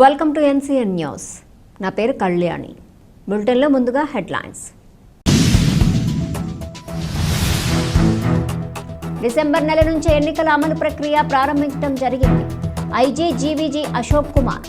Welcome to NCN news నా పేరు కళ్యాణి. బులెటిన్లో ముందుగా హెడ్లైన్స్. డిసెంబర్ నెల నుంచి ఎన్నికల అమలు ప్రక్రియ ప్రారంభించడం జరిగింది. IG GVG Ashok Kumar.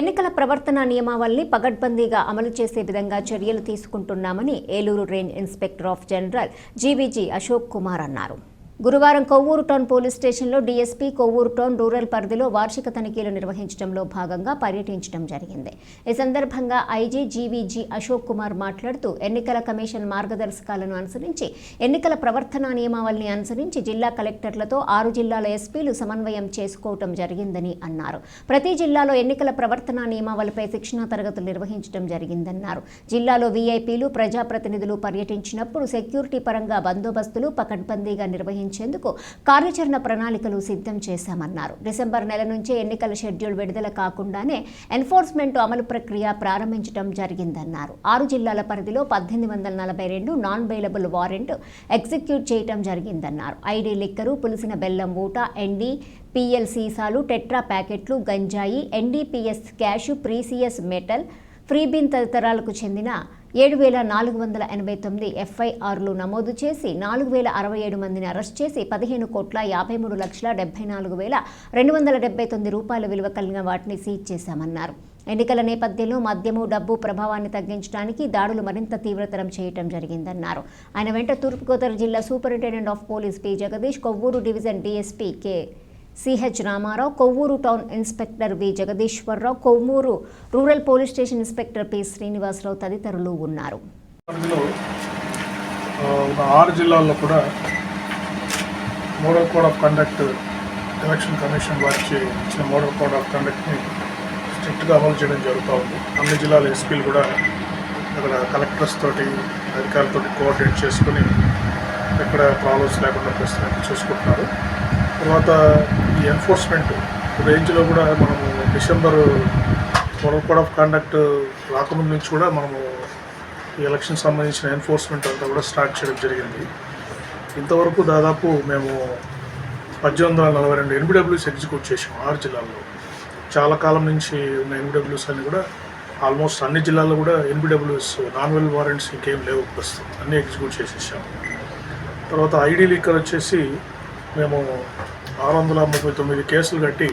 ఎన్నికల ప్రవర్తన నియమావళిని పగడ్బందీగా అమలు చేసే విధంగా చర్యలు తీసుకుంటున్నామని Eluru range inspector of general GVG Ashok Kumar అన్నారు. గురువారం కొవ్వూరు టౌన్ పోలీస్ స్టేషన్లో డీఎస్పీ కొవ్వూరు టౌన్ రూరల్ పరిధిలో వార్షిక తనిఖీలు నిర్వహించడంలో భాగంగా పర్యటించడం జరిగింది. ఈ సందర్భంగా ఐజీ జీవీజీ అశోక్ కుమార్ మాట్లాడుతూ ఎన్నికల కమిషన్ మార్గదర్శకాలను అనుసరించి ఎన్నికల ప్రవర్తన నియమావళిని అనుసరించి జిల్లా కలెక్టర్లతో ఆరు జిల్లాల ఎస్పీలు సమన్వయం చేసుకోవటం జరిగిందని అన్నారు. ప్రతి జిల్లాలో ఎన్నికల ప్రవర్తన నియమావళిపై శిక్షణా తరగతులు నిర్వహించడం జరిగిందన్నారు. జిల్లాలో వీఐపీలు ప్రజాప్రతినిధులు పర్యటించినప్పుడు సెక్యూరిటీ పరంగా బందోబస్తులు పకడ్బందీగా నిర్వహించేందుకు కార్యాచరణ ప్రణాళికలు సిద్ధం చేశామన్నారు. డిసెంబర్ నెల నుంచే ఎన్నికల షెడ్యూల్ విడుదల కాకుండానే ఎన్ఫోర్స్మెంట్ అమలు ప్రక్రియ ప్రారంభించడం జరిగిందన్నారు. ఆరు జిల్లాల పరిధిలో పద్దెనిమిది వందల నలభై రెండు నాన్ బెయిలబుల్ వారెంట్ ఎగ్జిక్యూట్ చేయడం జరిగిందన్నారు. ఐడి లిక్కరు పులిసిన బెల్లం ఊట ఎండి పిఎల్ సీసాలు టెట్రా ప్యాకెట్లు గంజాయి NDPS cash precious metal freebie తదితరాలకు చెందిన ఏడు వేల నాలుగు వందల ఎనభై తొమ్మిది ఎఫ్ఐఆర్లు నమోదు చేసి నాలుగు వేల అరవై ఏడు మందిని అరెస్ట్ చేసి పదిహేను కోట్ల యాభై మూడు లక్షల డెబ్బై నాలుగు వేల రెండు వందల డెబ్బై తొమ్మిది రూపాయల విలువ కలిగిన వాటిని సీజ్ చేశామన్నారు. ఎన్నికల నేపథ్యంలో మద్యము డబ్బు ప్రభావాన్ని తగ్గించడానికి దాడులు మరింత తీవ్రతరం చేయటం జరిగిందన్నారు. ఆయన వెంట తూర్పుగోదావరి జిల్లా superintendent of police P. Jagadish Kovvur division DSP K. CH Ramarao Kovvur town inspector V Jagadeeswararao Kovvur rural police station inspector P Srinivasarao తదితరులు ఉన్నారు. ఆరు జిల్లాల్లో కూడా model code of conduct election commission వారికి ఇచ్చిన మోడల్ కోడ్ ఆఫ్ కండక్ట్ని స్ట్రిక్ట్గా అమలు చేయడం జరుగుతూ ఉంది. అన్ని జిల్లాల ఎస్పీలు కూడా అక్కడ కలెక్టర్స్ తోటి అధికారులతో కోఆర్డినేట్ చేసుకుని ఎక్కడ ప్రాబ్లమ్స్ లేకుండా ప్రస్తుతానికి చూసుకుంటున్నారు. తర్వాత ఈ ఎన్ఫోర్స్మెంట్ రేంజ్లో కూడా మనము December model code of conduct రాకముందు నుంచి కూడా మనము ఈ ఎలక్షన్ సంబంధించిన ఎన్ఫోర్స్మెంట్ అంతా కూడా స్టార్ట్ చేయడం జరిగింది. ఇంతవరకు దాదాపు మేము పద్దెనిమిది వందల నలభై రెండు ఎన్బిడబ్ల్యూస్ ఎగ్జిక్యూట్ చేసాం ఆరు జిల్లాల్లో. చాలా కాలం నుంచి ఉన్న ఎన్బిడబ్ల్యూస్ అన్ని కూడా ఆల్మోస్ట్ అన్ని జిల్లాల్లో కూడా ఎన్బిడబ్ల్యూస్ నాన్ వెల్ వారెంట్స్ ఇంకేం లేవు ప్రస్తుతం. అన్నీ ఎగ్జిక్యూట్ చేసేసాం. తర్వాత ఐడి లీకర్ వచ్చేసి మేము ఆరు వందల ముప్పై తొమ్మిది కేసులు కట్టి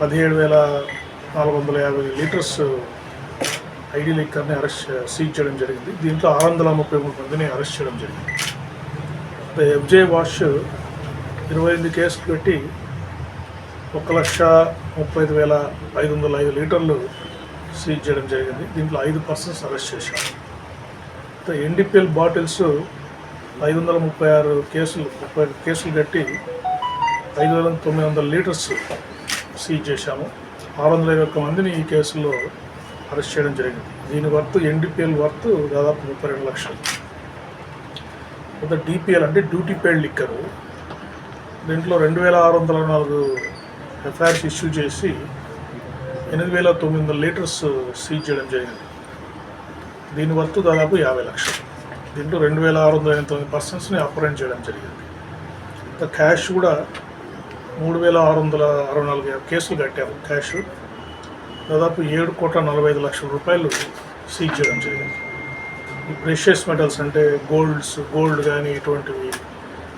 పదిహేడు వేల నాలుగు వందల యాభై లీటర్స్ ఐడి లీకర్ని అరెస్ట్ సీజ్ చేయడం జరిగింది. దీంట్లో ఆరు వందల ముప్పై మూడు మందిని అరెస్ట్ చేయడం జరిగింది. ఎఫ్జే వాష్ ఇరవై ఎనిమిది కేసులు పెట్టి ఒక లక్ష ముప్పై ఐదు వేల ఐదు వందల ఐదు లీటర్లు సీజ్ చేయడం జరిగింది. దీంట్లో ఐదు పర్సన్స్ అరెస్ట్ చేశారు. ఎన్డిపిఎల్ బాటిల్స్ ఐదు వందల ముప్పై ఆరు కేసులు ముప్పై కేసులు కట్టి ఐదు వేల తొమ్మిది వందల లీటర్స్ సీజ్ చేశాము. ఆరు వందల ఇరవై ఒక్క మందిని ఈ కేసులో అరెస్ట్ చేయడం జరిగింది. దీని వర్త్ ఎన్డిపిఎల్ వర్త్ దాదాపు ముప్పై రెండు లక్షలు. కొంత డిపిఎల్ అంటే డ్యూటీ పేడ్ లిక్కరు. దీంట్లో రెండు వేల ఆరు వందల నాలుగు ఎఫ్ఐఆర్స్ ఇష్యూ చేసి ఎనిమిది వేల తొమ్మిది వందల లీటర్స్ సీజ్ చేయడం జరిగింది. దీని వర్త్ దాదాపు యాభై లక్షలు. దీంట్లో రెండు వేల ఆరు వందల ఎనభై తొమ్మిది పర్సన్స్ని అపరెంట్ చేయడం జరిగింది. ఇంకా క్యాష్ కూడా మూడు వేల ఆరు వందల అరవై నాలుగు కేసులు కట్టారు. క్యాష్ దాదాపు ఏడు కోట్ల నలభై ఐదు లక్షల రూపాయలు సీజ్ చేయడం జరిగింది. ఈ ప్రెషియస్ మెటల్స్ అంటే గోల్డ్స్ గోల్డ్ కానీ ఇటువంటివి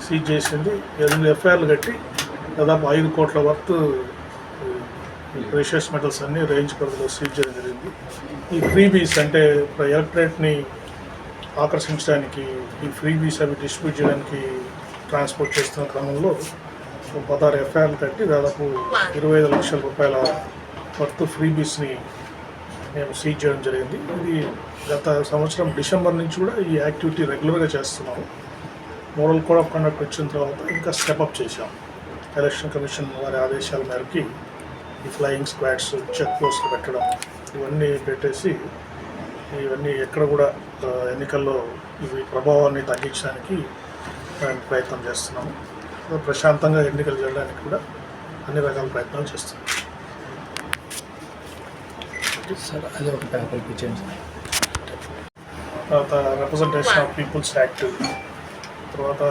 సీజ్ చేసింది. ఎనిమిది ఎఫ్ఐఆర్లు కట్టి దాదాపు ఐదు కోట్ల వర్త్ ప్రెషియస్ మెటల్స్ అన్ని రేంజ్ పరిధిలో సీజ్ చేయడం జరిగింది. ఈ ఫ్రీబీస్ అంటే ఎలక్ట్రేట్ని ఆకర్షించడానికి ఈ ఫ్రీ బీస్ అవి డిస్ట్రిబ్యూట్ చేయడానికి ట్రాన్స్పోర్ట్ చేస్తున్న క్రమంలో పదహారు ఎఫ్ఐఆర్లు కట్టి దాదాపు ఇరవై ఐదు లక్షల రూపాయల వర్త్ ఫ్రీబీస్ని మేము సీజ్ చేయడం జరిగింది. ఇది గత సంవత్సరం డిసెంబర్ నుంచి కూడా ఈ యాక్టివిటీ రెగ్యులర్గా చేస్తున్నాము. మోడల్ కోడ్ ఆఫ్ కండక్ట్ వచ్చిన తర్వాత ఇంకా స్టెప్అప్ చేశాం. ఎలక్షన్ కమిషన్ వారి ఆదేశాల మేరకి ఈ ఫ్లయింగ్ స్క్వాడ్స్ చెక్ పోస్ట్లు పెట్టడం ఇవన్నీ పెట్టేసి ఇవన్నీ ఎక్కడ కూడా ఎన్నికల్లో ఇవి ప్రభావాన్ని తగ్గించడానికి మేము ప్రయత్నం చేస్తున్నాము. ప్రశాంతంగా ఎన్నికలు జరగడానికి కూడా అన్ని రకాల ప్రయత్నాలు చేస్తున్నాం. సార్ అది ఒక పేపర్ ఇప్పించండి సార్. తర్వాత రిప్రజెంటేషన్ ఆఫ్ పీపుల్స్ యాక్ట్ తర్వాత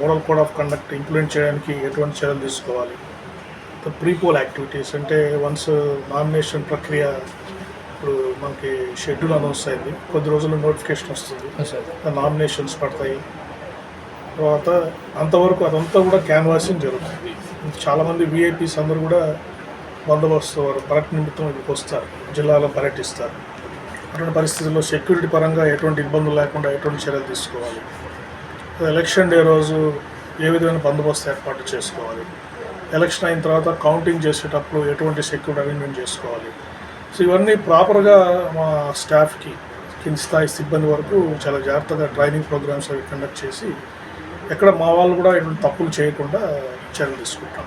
model code of conduct implement చేయడానికి ఎటువంటి చర్యలు తీసుకోవాలి? ప్రీపోల్ యాక్టివిటీస్ అంటే వన్స్ నామినేషన్ ప్రక్రియ ఇప్పుడు మనకి షెడ్యూల్ అనౌన్స్ అయింది. కొద్ది రోజుల్లో నోటిఫికేషన్ వస్తుంది. నామినేషన్స్ పడతాయి. తర్వాత అంతవరకు అదంతా కూడా క్యాన్వాసింగ్ జరుగుతుంది. చాలామంది విఐపీస్ అందరూ కూడా బందోబస్తు వారు పర్యటన నిమిత్తం ఇక్కడికి వస్తారు. జిల్లాలో పర్యటిస్తారు. అటువంటి పరిస్థితుల్లో సెక్యూరిటీ పరంగా ఎటువంటి ఇబ్బందులు లేకుండా ఎటువంటి చర్యలు తీసుకోవాలి? ఎలక్షన్ డే రోజు ఏ విధమైన బందోబస్తు ఏర్పాటు చేసుకోవాలి? ఎలక్షన్ అయిన తర్వాత కౌంటింగ్ చేసేటప్పుడు ఎటువంటి సెక్యూరిటీ అరేంజ్మెంట్ చేసుకోవాలి? సో ఇవన్నీ ప్రాపర్గా మా స్టాఫ్కి కింది స్థాయి సిబ్బంది వరకు చాలా జాగ్రత్తగా ట్రైనింగ్ ప్రోగ్రామ్స్ అవి కండక్ట్ చేసి ఎక్కడ మా వాళ్ళు కూడా ఇటువంటి తప్పులు చేయకుండా చర్యలు తీసుకుంటాం.